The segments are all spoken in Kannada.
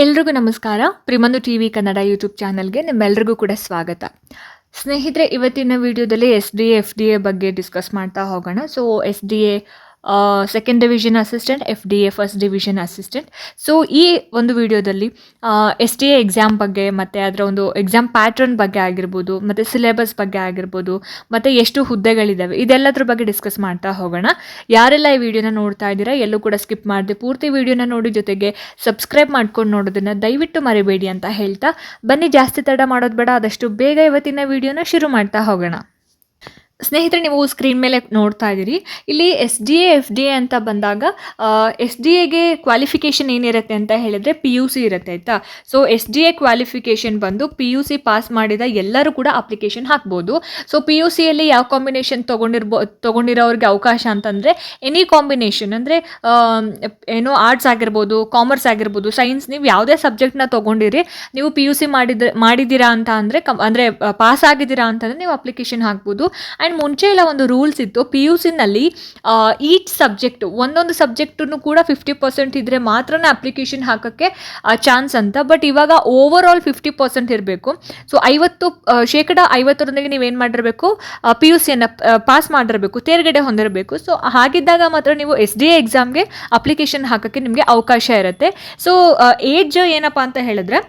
ಎಲ್ರಿಗೂ ನಮಸ್ಕಾರ. ಪ್ರಿಮಂದು ಟಿ ವಿ ಕನ್ನಡ ಯೂಟ್ಯೂಬ್ ಚಾನಲ್ಗೆ ನಿಮ್ಮೆಲ್ರಿಗೂ ಕೂಡ ಸ್ವಾಗತ. ಸ್ನೇಹಿತರೆ, ಇವತ್ತಿನ ವಿಡಿಯೋದಲ್ಲಿ S D F D A ಬಗ್ಗೆ ಡಿಸ್ಕಸ್ ಮಾಡ್ತಾ ಹೋಗೋಣ. So S D A second division assistant F D A first division assistant so ಈ ಒಂದು ವಿಡಿಯೋದಲ್ಲಿ ಎಸ್ ಟಿ ಎ ಎಕ್ಸಾಮ್ ಬಗ್ಗೆ, ಮತ್ತು ಅದರ ಒಂದು ಎಕ್ಸಾಮ್ ಪ್ಯಾಟ್ರನ್ ಬಗ್ಗೆ ಆಗಿರ್ಬೋದು, ಮತ್ತು ಸಿಲೆಬಸ್ ಬಗ್ಗೆ ಆಗಿರ್ಬೋದು, ಮತ್ತು ಎಷ್ಟು ಹುದ್ದೆಗಳಿದ್ದಾವೆ ಇದೆಲ್ಲದ್ರ ಬಗ್ಗೆ ಡಿಸ್ಕಸ್ ಮಾಡ್ತಾ ಹೋಗೋಣ. ಯಾರೆಲ್ಲ ಈ ವಿಡಿಯೋನ ನೋಡ್ತಾ ಇದ್ದೀರಾ, ಎಲ್ಲೂ ಕೂಡ ಸ್ಕಿಪ್ ಮಾಡದೆ, ಪೂರ್ತಿ ವಿಡಿಯೋನ ನೋಡಿ ಜೊತೆಗೆ ಸಬ್ಸ್ಕ್ರೈಬ್ ಮಾಡ್ಕೊಂಡು ನೋಡೋದನ್ನು ದಯವಿಟ್ಟು ಮರಿಬೇಡಿ ಅಂತ ಹೇಳ್ತಾ. ಬನ್ನಿ, ಜಾಸ್ತಿ ತಡ ಮಾಡೋದು ಬೇಡ, ಆದಷ್ಟು ಬೇಗ ಇವತ್ತಿನ ವಿಡಿಯೋನ ಶುರು ಮಾಡ್ತಾ ಹೋಗೋಣ. ಸ್ನೇಹಿತರೆ, ನೀವು ಸ್ಕ್ರೀನ್ ಮೇಲೆ ನೋಡ್ತಾ ಇದ್ದೀರಿ. ಇಲ್ಲಿ S D A F D A ಅಂತ ಬಂದಾಗ ಎಸ್ ಡಿ ಎಗೆ ಕ್ವಾಲಿಫಿಕೇಷನ್ ಏನಿರುತ್ತೆ ಅಂತ ಹೇಳಿದ್ರೆ ಪಿ ಯು ಸಿ ಇರುತ್ತೆ, ಆಯಿತಾ? So S D A qualification ಬಂದು ಪಿ ಯು ಸಿ ಪಾಸ್ ಮಾಡಿದ ಎಲ್ಲರೂ ಕೂಡ ಅಪ್ಲಿಕೇಶನ್ ಹಾಕ್ಬೋದು. ಸೊ ಪಿ ಯು ಸಿಯಲ್ಲಿ ಯಾವ ಕಾಂಬಿನೇಷನ್ ತೊಗೊಂಡಿರ್ಬೋ, ತೊಗೊಂಡಿರೋರಿಗೆ ಅವಕಾಶ ಅಂತಂದರೆ ಎನಿ ಕಾಂಬಿನೇಷನ್ ಅಂದರೆ ಏನೋ ಆರ್ಟ್ಸ್ ಆಗಿರ್ಬೋದು ಕಾಮರ್ಸ್ ಆಗಿರ್ಬೋದು ಸೈನ್ಸ್ ನೀವು ಯಾವುದೇ ಸಬ್ಜೆಕ್ಟ್ನ ತೊಗೊಂಡಿರಿ, ನೀವು ಪಿ ಯು ಸಿ ಮಾಡಿದ, ಮಾಡಿದ್ದೀರಾ ಅಂತ ಅಂದರೆ, ಕಮ್, ಅಂದರೆ ಪಾಸ್ ಆಗಿದ್ದೀರಾ ಅಂತಂದರೆ ನೀವು ಅಪ್ಲಿಕೇಶನ್ ಹಾಕ್ಬೋದು. ಆ್ಯಂಡ್ ಮುಂಚೆ ಎಲ್ಲ ಒಂದು ರೂಲ್ಸ್ ಇತ್ತು. ಪಿ ಯು ಸಿನಲ್ಲಿ ಈಚ್ ಸಬ್ಜೆಕ್ಟು ಒಂದೊಂದು ಸಬ್ಜೆಕ್ಟನ್ನು ಕೂಡ ಫಿಫ್ಟಿ ಪರ್ಸೆಂಟ್ ಇದ್ದರೆ ಮಾತ್ರನೇ ಅಪ್ಲಿಕೇಶನ್ ಹಾಕೋಕ್ಕೆ ಚಾನ್ಸ್ ಅಂತ. ಬಟ್ ಇವಾಗ ಓವರ್ ಆಲ್ ಫಿಫ್ಟಿ ಪರ್ಸೆಂಟ್ ಇರಬೇಕು. ಸೊ ಐವತ್ತು ಶೇಕಡ ಐವತ್ತರೊಂದಿಗೆ ನೀವೇನು ಮಾಡಿರಬೇಕು? ಪಿ ಯು ಸಿಯನ್ನು ಪಾಸ್ ಮಾಡಿರಬೇಕು, ತೇರ್ಗಡೆ ಹೊಂದಿರಬೇಕು. ಸೊ ಹಾಗಿದ್ದಾಗ ಮಾತ್ರ ನೀವು ಎಸ್ ಡಿ ಎ ಎಕ್ಸಾಮ್ಗೆ ಅಪ್ಲಿಕೇಶನ್ ಹಾಕೋಕ್ಕೆ ನಿಮಗೆ ಅವಕಾಶ ಇರುತ್ತೆ. ಸೊ ಏಜ್ ಏನಪ್ಪ ಅಂತ ಹೇಳಿದ್ರೆ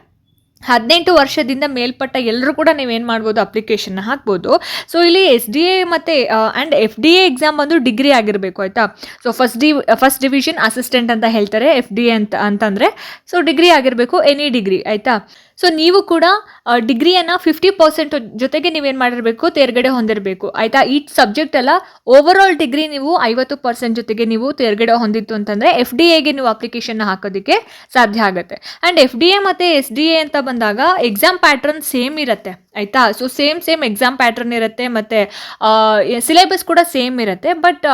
ಹದಿನೆಂಟು ವರ್ಷದಿಂದ ಮೇಲ್ಪಟ್ಟ ಎಲ್ಲರೂ ಕೂಡ ನೀವೇನು ಮಾಡ್ಬೋದು ಅಪ್ಲಿಕೇಶನ್ನ ಹಾಕ್ಬೋದು. ಸೊ ಇಲ್ಲಿ ಎಸ್ ಡಿ ಎ ಮತ್ತು and F D A exam ಬಂದು ಡಿಗ್ರಿ ಆಗಿರಬೇಕು, ಆಯಿತಾ? So first D first division assistant ಅಂತ ಹೇಳ್ತಾರೆ ಎಫ್ ಡಿ ಎ ಅಂತ, ಅಂತಂದರೆ ಸೊ ಡಿಗ್ರಿ ಆಗಿರಬೇಕು ಎನಿ ಡಿಗ್ರಿ ಆಯಿತಾ? ಸೊ ನೀವು ಕೂಡ ಡಿಗ್ರಿಯನ್ನು ಫಿಫ್ಟಿ ಪರ್ಸೆಂಟ್ ಜೊತೆಗೆ ನೀವೇನು ಮಾಡಿರಬೇಕು, ತೇರ್ಗಡೆ ಹೊಂದಿರಬೇಕು, ಆಯಿತಾ? ಈ ಸಬ್ಜೆಕ್ಟ್ ಎಲ್ಲ ಓವರ್ ಆಲ್ ಡಿಗ್ರಿ ನೀವು ಐವತ್ತು ಪರ್ಸೆಂಟ್ ಜೊತೆಗೆ ನೀವು ತೇರ್ಗಡೆ ಹೊಂದಿತ್ತು ಅಂತಂದರೆ ಎಫ್ ಡಿ ಎಗೆ ನೀವು ಅಪ್ಲಿಕೇಶನ್ನ ಹಾಕೋದಕ್ಕೆ ಸಾಧ್ಯ ಆಗುತ್ತೆ. ಆ್ಯಂಡ್ ಎಫ್ ಡಿ ಎ ಮತ್ತು ಎಸ್ ಡಿ ಎ ಅಂತ ಬಂದಾಗ ಎಕ್ಸಾಮ್ ಪ್ಯಾಟ್ರನ್ ಸೇಮ್ ಇರುತ್ತೆ. ಆಯಿತಾ? So same same exam pattern ಇರುತ್ತೆ ಮತ್ತು ಸಿಲೆಬಸ್ ಕೂಡ ಸೇಮ್ ಇರುತ್ತೆ. ಬಟ್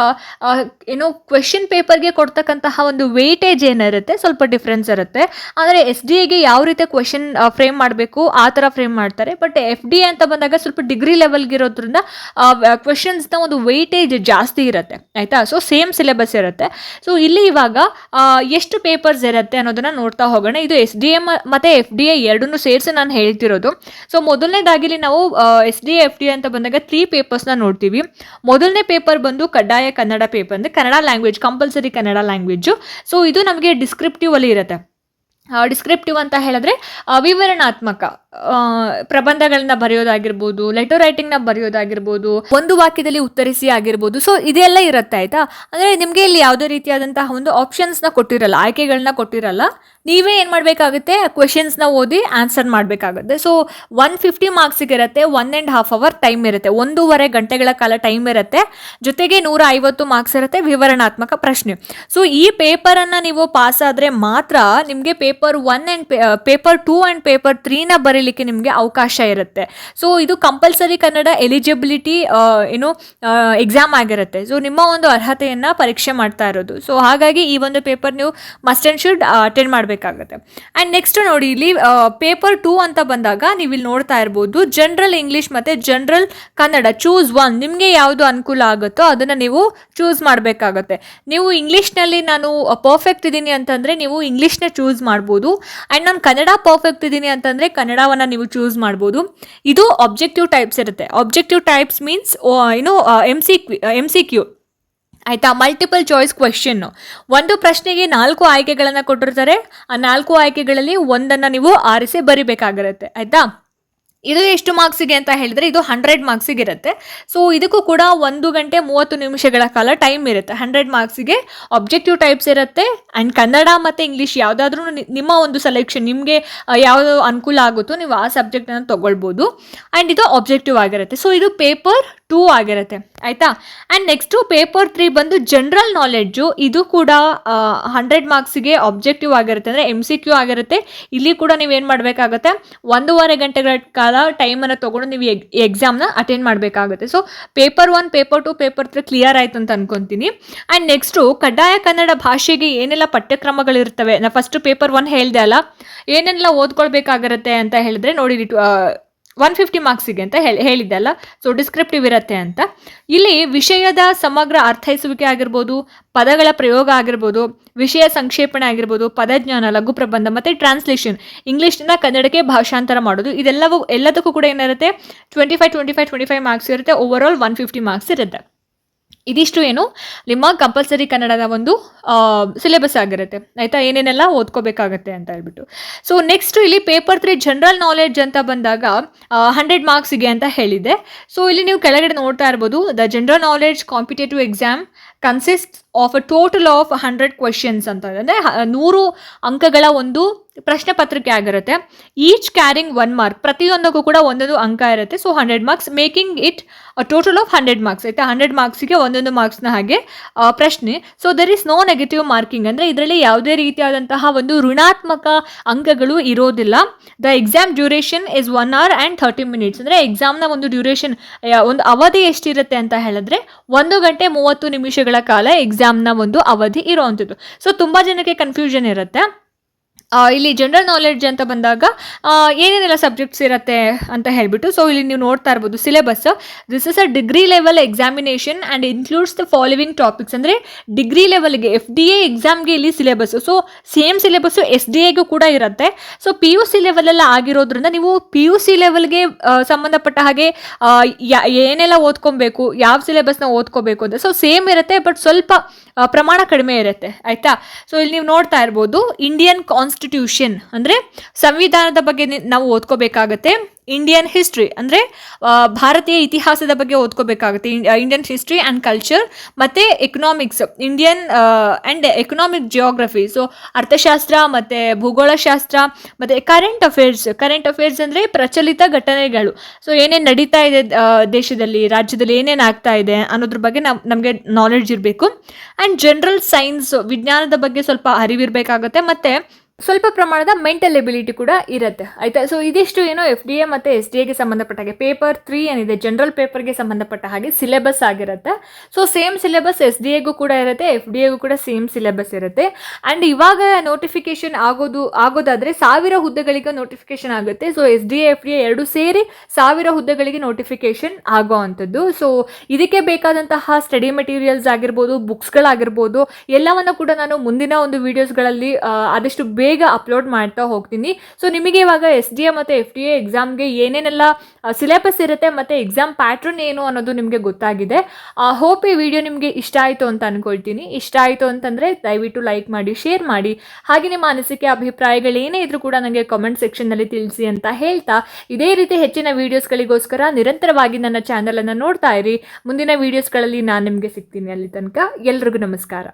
ಏನು ಕ್ವೆಶನ್ ಪೇಪರ್ಗೆ ಕೊಡ್ತಕ್ಕಂತಹ ಒಂದು ವೆಯ್ಟೇಜ್ ಏನಿರುತ್ತೆ, ಸ್ವಲ್ಪ ಡಿಫ್ರೆನ್ಸ್ ಇರುತ್ತೆ. ಆದರೆ ಎಸ್ ಡಿ ಎಗೆ ಯಾವ ರೀತಿ ಕ್ವೆಶನ್ ಫ್ರೇಮ್ ಮಾಡಬೇಕು, ಆ ಥರ ಫ್ರೇಮ್ ಮಾಡ್ತಾರೆ. ಬಟ್ ಎಫ್ ಡಿ ಅಂತ ಬಂದಾಗ ಸ್ವಲ್ಪ ಡಿಗ್ರಿ ಲೆವೆಲ್ಗೆ ಇರೋದ್ರಿಂದ ಕ್ವೆಶನ್ಸ್ನ ಒಂದು ವೆಯ್ಟೇಜ್ ಜಾಸ್ತಿ ಇರುತ್ತೆ. ಆಯಿತಾ? ಸೊ ಸೇಮ್ ಸಿಲೆಬಸ್ ಇರುತ್ತೆ. ಸೊ ಇಲ್ಲಿ ಇವಾಗ ಎಷ್ಟು ಪೇಪರ್ಸ್ ಇರುತ್ತೆ ಅನ್ನೋದನ್ನು ನೋಡ್ತಾ ಹೋಗೋಣ. ಇದು ಎಸ್ ಡಿ ಎ ಮತ್ತು ಎಫ್ ಡಿ ಎ ಎರಡನ್ನೂ ಸೇರಿಸಿ ನಾನು ಹೇಳ್ತಿರೋದು. ಸೊ ಮೊದಲನೇದಾಗಿ ಇಲ್ಲಿ ನಾವು ಎಸ್ ಡಿ ಎಫ್ ಡಿ ಅಂತ ಬಂದಾಗ ತ್ರೀ ಪೇಪರ್ಸ್ನ ನೋಡ್ತೀವಿ. ಮೊದಲನೇ ಪೇಪರ್ ಬಂದು ಕಡ್ಡಾಯ ಕನ್ನಡ ಪೇಪರ್ ಅಂದರೆ Kannada language compulsory Kannada language so ಇದು ನಮಗೆ ಡಿಸ್ಕ್ರಿಪ್ಟಿವ್ ಅಲ್ಲಿ ಇರುತ್ತೆ. ಡಿಸ್ಕ್ರಿಪ್ಟಿವ್ ಅಂತ ಹೇಳಿದ್ರೆ ವಿವರಣಾತ್ಮಕ. ಪ್ರಬಂಧಗಳನ್ನ ಬರೆಯೋದಾಗಿರ್ಬೋದು ಲೆಟರ್ ರೈಟಿಂಗ್ನ ಬರೆಯೋದಾಗಿರ್ಬೋದು, ಒಂದು ವಾಕ್ಯದಲ್ಲಿ ಉತ್ತರಿಸಿ ಆಗಿರ್ಬೋದು ಸೊ ಇದೆಲ್ಲ ಇರುತ್ತೆ ಆಯ್ತಾ? ಅಂದರೆ ನಿಮಗೆ ಇಲ್ಲಿ ಯಾವುದೇ ರೀತಿಯಾದಂತಹ ಒಂದು ಆಪ್ಷನ್ಸ್ನ ಕೊಟ್ಟಿರಲ್ಲ ಆಯ್ಕೆಗಳನ್ನ ಕೊಟ್ಟಿರಲ್ಲ, ನೀವೇ ಏನು ಮಾಡಬೇಕಾಗುತ್ತೆ? ಕ್ವೆಶನ್ಸ್ನ ಓದಿ ಆನ್ಸರ್ ಮಾಡಬೇಕಾಗುತ್ತೆ. ಸೊ ಒನ್ ಫಿಫ್ಟಿ ಮಾರ್ಕ್ಸಿಗೆ ಇರುತ್ತೆ one and half hour time ಇರುತ್ತೆ, ಒಂದೂವರೆ ಗಂಟೆಗಳ ಕಾಲ ಟೈಮ್ ಇರುತ್ತೆ, ಜೊತೆಗೆ ನೂರ ಐವತ್ತು ಮಾರ್ಕ್ಸ್ ಇರುತ್ತೆ ವಿವರಣಾತ್ಮಕ ಪ್ರಶ್ನೆ. ಸೊ ಈ ಪೇಪರನ್ನು ನೀವು ಪಾಸ್ ಆದರೆ ಮಾತ್ರ ನಿಮಗೆ paper one and paper two and paper ತ್ರೀನ ಬರೀಲಿಕ್ಕೆ ನಿಮಗೆ ಅವಕಾಶ ಇರುತ್ತೆ. ಸೊ ಇದು ಕಂಪಲ್ಸರಿ ಕನ್ನಡ ಎಲಿಜಿಬಿಲಿಟಿ ಏನು ಎಕ್ಸಾಮ್ ಆಗಿರುತ್ತೆ. ಸೊ ನಿಮ್ಮ ಒಂದು ಅರ್ಹತೆಯನ್ನು ಪರೀಕ್ಷೆ ಮಾಡ್ತಾ ಇರೋದು. ಸೊ ಹಾಗಾಗಿ ಈ ಒಂದು ಪೇಪರ್ ನೀವು ಮಸ್ಟ್ ಆ್ಯಂಡ್ ಶುಡ್ ಅಟೆಂಡ್ ಮಾಡಬೇಕಾಗುತ್ತೆ. ಆ್ಯಂಡ್ ನೆಕ್ಸ್ಟ್ ನೋಡಿ ಇಲ್ಲಿ ಪೇಪರ್ ಟೂ ಅಂತ ಬಂದಾಗ ನೀವು ಇಲ್ಲಿ ನೋಡ್ತಾ ಇರ್ಬೋದು ಜನರಲ್ ಇಂಗ್ಲೀಷ್ ಮತ್ತು ಜನರಲ್ ಕನ್ನಡ. ಚೂಸ್ ಒನ್ ನಿಮಗೆ ಯಾವುದು ಅನುಕೂಲ ಆಗುತ್ತೋ ಅದನ್ನು ನೀವು ಚೂಸ್ ಮಾಡಬೇಕಾಗತ್ತೆ. ನೀವು ಇಂಗ್ಲೀಷ್ನಲ್ಲಿ ನಾನು ಪರ್ಫೆಕ್ಟ್ ಇದ್ದೀನಿ ಅಂತಂದರೆ ನೀವು ಇಂಗ್ಲೀಷ್ನ ಚೂಸ್ ಮಾಡ್ಬೋದು. ಆ್ಯಂಡ್ ನಾನು ಕನ್ನಡ ಪರ್ಫೆಕ್ಟ್ ಇದ್ದೀನಿ ಅಂತಂದರೆ ಕನ್ನಡವನ್ನು ನೀವು ಚೂಸ್ ಮಾಡ್ಬೋದು. ಇದು ಆಬ್ಜೆಕ್ಟಿವ್ ಟೈಪ್ಸ್ ಇರುತ್ತೆ. ಆಬ್ಜೆಕ್ಟಿವ್ ಟೈಪ್ಸ್ ಮೀನ್ಸ್ ಏನು M C M C Q ಆಯಿತಾ? ಮಲ್ಟಿಪಲ್ ಚಾಯ್ಸ್ ಕ್ವೆಶನ್ನು ಒಂದು ಪ್ರಶ್ನೆಗೆ ನಾಲ್ಕು ಆಯ್ಕೆಗಳನ್ನು ಕೊಟ್ಟಿರ್ತಾರೆ. ಆ ನಾಲ್ಕು ಆಯ್ಕೆಗಳಲ್ಲಿ ಒಂದನ್ನು ನೀವು ಆರಿಸಿ ಬರಿಬೇಕಾಗಿರುತ್ತೆ. ಆಯಿತಾ? ಇದು ಎಷ್ಟು ಮಾರ್ಕ್ಸಿಗೆ ಅಂತ ಹೇಳಿದ್ರೆ ಇದು ಹಂಡ್ರೆಡ್ ಮಾರ್ಕ್ಸಿಗೆ ಇರುತ್ತೆ. ಸೊ ಇದಕ್ಕೂ ಕೂಡ ಒಂದು ಗಂಟೆ ಮೂವತ್ತು ನಿಮಿಷಗಳ ಕಾಲ ಟೈಮ್ ಇರುತ್ತೆ. ಹಂಡ್ರೆಡ್ ಮಾರ್ಕ್ಸಿಗೆ ಆಬ್ಜೆಕ್ಟಿವ್ ಟೈಪ್ಸ್ ಇರುತ್ತೆ ಆ್ಯಂಡ್ ಕನ್ನಡ ಮತ್ತು ಇಂಗ್ಲೀಷ್ ಯಾವುದಾದ್ರೂ ನಿಮ್ಮ ಒಂದು ಸೆಲೆಕ್ಷನ್ ನಿಮಗೆ ಯಾವುದು ಅನುಕೂಲ ಆಗುತ್ತೋ ನೀವು ಆ ಸಬ್ಜೆಕ್ಟನ್ನು ತೊಗೊಳ್ಬೋದು. ಆ್ಯಂಡ್ ಇದು ಆಬ್ಜೆಕ್ಟಿವ್ ಆಗಿರುತ್ತೆ. ಸೊ ಇದು ಪೇಪರ್ ಟೂ ಆಗಿರುತ್ತೆ, ಆಯಿತಾ? ಆ್ಯಂಡ್ ನೆಕ್ಸ್ಟು ಪೇಪರ್ ತ್ರೀ ಬಂದು ಜನರಲ್ ನಾಲೆಡ್ಜು ಇದು ಕೂಡ ಹಂಡ್ರೆಡ್ ಮಾರ್ಕ್ಸಿಗೆ ಆಬ್ಜೆಕ್ಟಿವ್ ಆಗಿರುತ್ತೆ, ಅಂದರೆ ಎಂ ಸಿ ಕ್ಯೂ ಆಗಿರುತ್ತೆ. ಇಲ್ಲಿ ಕೂಡ ನೀವೇನು ಮಾಡಬೇಕಾಗುತ್ತೆ? ಒಂದೂವರೆ ಗಂಟೆಗಳ ಕಾಲ ಟೈಮನ್ನು ತೊಗೊಂಡು ನೀವು ಎಕ್ಸಾಮ್ನ ಅಟೆಂಡ್ ಮಾಡಬೇಕಾಗುತ್ತೆ. So paper one paper two paper three clear ಆಯಿತು ಅಂತ ಅನ್ಕೊತೀನಿ. ಆ್ಯಂಡ್ ನೆಕ್ಸ್ಟು ಕಡ್ಡಾಯ ಕನ್ನಡ ಭಾಷೆಗೆ ಏನೆಲ್ಲ ಪಠ್ಯಕ್ರಮಗಳಿರ್ತವೆ? ನಾ ಫಸ್ಟ್ ಪೇಪರ್ ಒನ್ ಹೇಳಿದೆ ಅಲ್ಲ, ಏನೆಲ್ಲ ಓದ್ಕೊಳ್ಬೇಕಾಗಿರುತ್ತೆ ಅಂತ ಹೇಳಿದ್ರೆ ನೋಡಿ ಒನ್ ಫಿಫ್ಟಿ ಮಾರ್ಕ್ಸಿಗೆ ಅಂತ ಹೇಳಿ, ಹೇಳಿದ್ದೆ ಅಲ್ಲ? ಸೊ ಡಿಸ್ಕ್ರಿಪ್ಟಿವ್ ಇರುತ್ತೆ ಅಂತ. ಇಲ್ಲಿ ವಿಷಯದ ಸಮಗ್ರ ಅರ್ಥೈಸುವಿಕೆ ಆಗಿರ್ಬೋದು, ಪದಗಳ ಪ್ರಯೋಗ ಆಗಿರ್ಬೋದು, ವಿಷಯ ಸಂಕ್ಷೇಪಣೆ ಆಗಿರ್ಬೋದು, ಪದಜ್ಞಾನ, ಲಘು ಪ್ರಬಂಧ ಮತ್ತು ಟ್ರಾನ್ಸ್ಲೇಷನ್ ಇಂಗ್ಲೀಷ್ನಿಂದ ಕನ್ನಡಕ್ಕೆ ಭಾಷಾಂತರ ಮಾಡೋದು, ಇದೆಲ್ಲವೂ ಎಲ್ಲದಕ್ಕೂ ಕೂಡ ಏನಿರುತ್ತೆ? Twenty five twenty five twenty five marks ಇರುತ್ತೆ overall one fifty marks ಇರುತ್ತೆ. ಇದಿಷ್ಟು ಏನು. ನಿಮ್ಮ ಕಂಪಲ್ಸರಿ ಕನ್ನಡದ ಒಂದು ಸಿಲೆಬಸ್ ಆಗಿರುತ್ತೆ. ಆಯಿತಾ? ಏನೇನೆಲ್ಲ ಓದ್ಕೋಬೇಕಾಗತ್ತೆ ಅಂತ ಹೇಳ್ಬಿಟ್ಟು. ಸೊ ನೆಕ್ಸ್ಟ್ ಇಲ್ಲಿ ಪೇಪರ್ ತ್ರೀ ಜನರಲ್ ನಾಲೆಡ್ಜ್ ಅಂತ ಬಂದಾಗ ಹಂಡ್ರೆಡ್ ಮಾರ್ಕ್ಸಿಗೆ ಅಂತ ಹೇಳಿದೆ ಸೊ ಇಲ್ಲಿ ನೀವು ಕೆಳಗಡೆ ನೋಡ್ತಾ ಇರ್ಬೋದು the general knowledge competitive exam consist of a total of hundred questions ಅಂತ ಅಂದರೆ ನೂರು ಅಂಕಗಳ ಒಂದು ಪ್ರಶ್ನೆ ಪತ್ರಿಕೆ ಆಗಿರುತ್ತೆ. ಈಚ್ ಕ್ಯಾರಿಂಗ್ ಒನ್ ಮಾರ್ಕ್ ಪ್ರತಿಯೊಂದಕ್ಕೂ ಕೂಡ ಒಂದೊಂದು ಅಂಕ ಇರುತ್ತೆ. So hundred marks making it total of hundred marks ಆಯಿತಾ? ಹಂಡ್ರೆಡ್ ಮಾರ್ಕ್ಸ್ಗೆ ಒಂದೊಂದು ಮಾರ್ಕ್ಸ್ನ ಹಾಗೆ ಪ್ರಶ್ನೆ. So there is no negative marking ಅಂದರೆ ಇದರಲ್ಲಿ ಯಾವುದೇ ರೀತಿಯಾದಂತಹ ಒಂದು ಋಣಾತ್ಮಕ ಅಂಕಗಳು ಇರೋದಿಲ್ಲ. The exam duration is one hour and thirty minutes ಅಂದರೆ ಎಕ್ಸಾಮ್ನ ಒಂದು ಡ್ಯೂರೇಷನ್ ಒಂದು ಅವಧಿ ಎಷ್ಟಿರುತ್ತೆ ಅಂತ ಹೇಳಿದ್ರೆ, ಒಂದು ಗಂಟೆ ಮೂವತ್ತು ನಿಮಿಷಗಳ ಕಾಲ ಎಕ್ಸಾಮ್ನ ಒಂದು ಅವಧಿ ಇರುವಂಥದ್ದು. ಸೊ ತುಂಬ ಜನಕ್ಕೆ ಕನ್ಫ್ಯೂಷನ್ ಇರುತ್ತೆ. ಇಲ್ಲಿ ಜನರಲ್ ನಾಲೆಡ್ಜ್ ಅಂತ ಬಂದಾಗ ಏನೇನೆಲ್ಲ ಸಬ್ಜೆಕ್ಟ್ಸ್ ಇರುತ್ತೆ ಅಂತ ಹೇಳ್ಬಿಟ್ಟು ಸೊ ಇಲ್ಲಿ ನೀವು ನೋಡ್ತಾ ಇರ್ಬೋದು syllabus this is a degree level examination and includes the following topics ಅಂದರೆ ಡಿಗ್ರಿ ಲೆವೆಲ್ಗೆ ಎಫ್ ಡಿ ಎ ಎಕ್ಸಾಮ್ಗೆ ಇಲ್ಲಿ syllabus so same syllabus S D ಎಗೂ ಕೂಡ ಇರುತ್ತೆ. ಸೊ ಪಿ ಯು ಸಿ ಲೆವೆಲೆಲ್ಲ ಆಗಿರೋದ್ರಿಂದ ನೀವು ಪಿ ಯು ಸಿ ಲೆವೆಲ್ಗೆ ಸಂಬಂಧಪಟ್ಟ ಹಾಗೆ ಏನೆಲ್ಲ ಓದ್ಕೊಬೇಕು, ಯಾವ ಸಿಲೆಬಸ್ನ ಓದ್ಕೋಬೇಕು ಅಂತ. ಸೊ ಸೇಮ್ ಇರುತ್ತೆ ಬಟ್ ಸ್ವಲ್ಪ ಪ್ರಮಾಣ ಕಡಿಮೆ ಇರುತ್ತೆ. ಆಯಿತಾ? ಸೊ ಇಲ್ಲಿ ನೀವು ನೋಡ್ತಾ ಇರ್ಬೋದು ಇಂಡಿಯನ್ ಕಾನ್ಸ್ಟಿಟ್ಯೂಷನ್ ಅಂದರೆ ಸಂವಿಧಾನದ ಬಗ್ಗೆ ನಾವು ಓದ್ಕೋಬೇಕಾಗತ್ತೆ. ಇಂಡಿಯನ್ ಹಿಸ್ಟ್ರಿ ಅಂದರೆ ಭಾರತೀಯ ಇತಿಹಾಸದ ಬಗ್ಗೆ ಓದ್ಕೋಬೇಕಾಗುತ್ತೆ. ಇಂಡಿಯನ್ ಹಿಸ್ಟ್ರಿ ಆ್ಯಂಡ್ ಕಲ್ಚರ್ ಮತ್ತು economics Indian and economic geography so ಅರ್ಥಶಾಸ್ತ್ರ ಮತ್ತು ಭೂಗೋಳಶಾಸ್ತ್ರ ಮತ್ತು ಕರೆಂಟ್ ಅಫೇರ್ಸ್ ಕರೆಂಟ್ ಅಫೇರ್ಸ್ ಅಂದರೆ ಪ್ರಚಲಿತ ಘಟನೆಗಳು. ಸೊ ಏನೇನು ನಡೀತಾ ಇದೆ ದೇಶದಲ್ಲಿ, ರಾಜ್ಯದಲ್ಲಿ ಏನೇನು ಆಗ್ತಾ ಇದೆ ಅನ್ನೋದ್ರ ಬಗ್ಗೆ ನಾವು ನಮಗೆ ನಾಲೆಡ್ಜ್ ಇರಬೇಕು. ಆ್ಯಂಡ್ ಜನರಲ್ ಸೈನ್ಸ್ ವಿಜ್ಞಾನದ ಬಗ್ಗೆ ಸ್ವಲ್ಪ ಅರಿವಿರಬೇಕಾಗತ್ತೆ. ಮತ್ತು ಸ್ವಲ್ಪ ಪ್ರಮಾಣದ ಮೆಂಟಲ್ ಎಬಿಲಿಟಿ ಕೂಡ ಇರುತ್ತೆ. ಆಯಿತಾ? ಸೊ ಇದಿಷ್ಟು ಏನೋ ಎಫ್ ಡಿ ಎ ಮತ್ತು ಎಸ್ ಡಿ ಎಗೆ ಸಂಬಂಧಪಟ್ಟ ಹಾಗೆ ಪೇಪರ್ ತ್ರೀ ಏನಿದೆ ಜನರಲ್ ಪೇಪರ್ಗೆ ಸಂಬಂಧಪಟ್ಟ ಹಾಗೆ ಸಿಲೆಬಸ್ ಆಗಿರುತ್ತೆ. So same syllabus S D ಎಗೂ ಕೂಡ ಇರುತ್ತೆ ಎಫ್ ಡಿ ಎಗೂ ಕೂಡ ಸೇಮ್ ಸಿಲೆಬಸ್ ಇರುತ್ತೆ. ಆ್ಯಂಡ್ ಇವಾಗ ನೋಟಿಫಿಕೇಶನ್ ಆಗೋದು, ಆಗೋದಾದರೆ ಸಾವಿರ ಹುದ್ದೆಗಳಿಗೆ ನೋಟಿಫಿಕೇಶನ್ ಆಗುತ್ತೆ. So S D A F D A ಎರಡು ಸೇರಿ ಸಾವಿರ ಹುದ್ದೆಗಳಿಗೆ ನೋಟಿಫಿಕೇಶನ್ ಆಗೋ ಅಂಥದ್ದು ಸೊ ಇದಕ್ಕೆ ಬೇಕಾದಂತಹ ಸ್ಟಡಿ ಮೆಟೀರಿಯಲ್ಸ್ ಆಗಿರ್ಬೋದು ಬುಕ್ಸ್ಗಳಾಗಿರ್ಬೋದು ಎಲ್ಲವನ್ನು ಕೂಡ ನಾನು ಮುಂದಿನ ಒಂದು ವೀಡಿಯೋಸ್ಗಳಲ್ಲಿ ಆದಷ್ಟು ಅಪ್ಲೋಡ್ ಮಾಡ್ತಾ ಹೋಗ್ತೀನಿ. ಸೊ ನಿಮಗೆ ಇವಾಗ ಎಸ್ ಡಿ ಎ ಮತ್ತು ಎಫ್ ಡಿ ಎ ಎಕ್ಸಾಮ್ಗೆ ಏನೇನೆಲ್ಲ ಸಿಲೆಬಸ್ ಇರುತ್ತೆ ಮತ್ತು ಎಕ್ಸಾಮ್ ಪ್ಯಾಟ್ರನ್ ಏನು ಅನ್ನೋದು ನಿಮಗೆ ಗೊತ್ತಾಗಿದೆ. ಹೋಪ್ ಈ ವಿಡಿಯೋ ನಿಮಗೆ ಇಷ್ಟ ಆಯಿತು ಅಂತ ಅಂದ್ಕೊಳ್ತೀನಿ ಇಷ್ಟ ಆಯಿತು ಅಂತಂದರೆ ದಯವಿಟ್ಟು ಲೈಕ್ ಮಾಡಿ ಶೇರ್ ಮಾಡಿ. ಹಾಗೆ ನಿಮ್ಮ ಅನಿಸಿಕೆ, ಅಭಿಪ್ರಾಯಗಳು ಏನೇ ಇದ್ರೂ ಕೂಡ ನನಗೆ ಕಾಮೆಂಟ್ ಸೆಕ್ಷನ್ನಲ್ಲಿ ತಿಳಿಸಿ ಅಂತ ಹೇಳ್ತಾ, ಇದೇ ರೀತಿ ಹೆಚ್ಚಿನ ವೀಡಿಯೋಸ್ಗಳಿಗೋಸ್ಕರ ನಿರಂತರವಾಗಿ ನನ್ನ ಚಾನಲನ್ನು ನೋಡ್ತಾ ಇರಿ. ಮುಂದಿನ ವೀಡಿಯೋಸ್ಗಳಲ್ಲಿ ನಾನು ನಿಮಗೆ ಸಿಗ್ತೀನಿ ಅಲ್ಲಿ ತನಕ. ಎಲ್ರಿಗೂ ನಮಸ್ಕಾರ.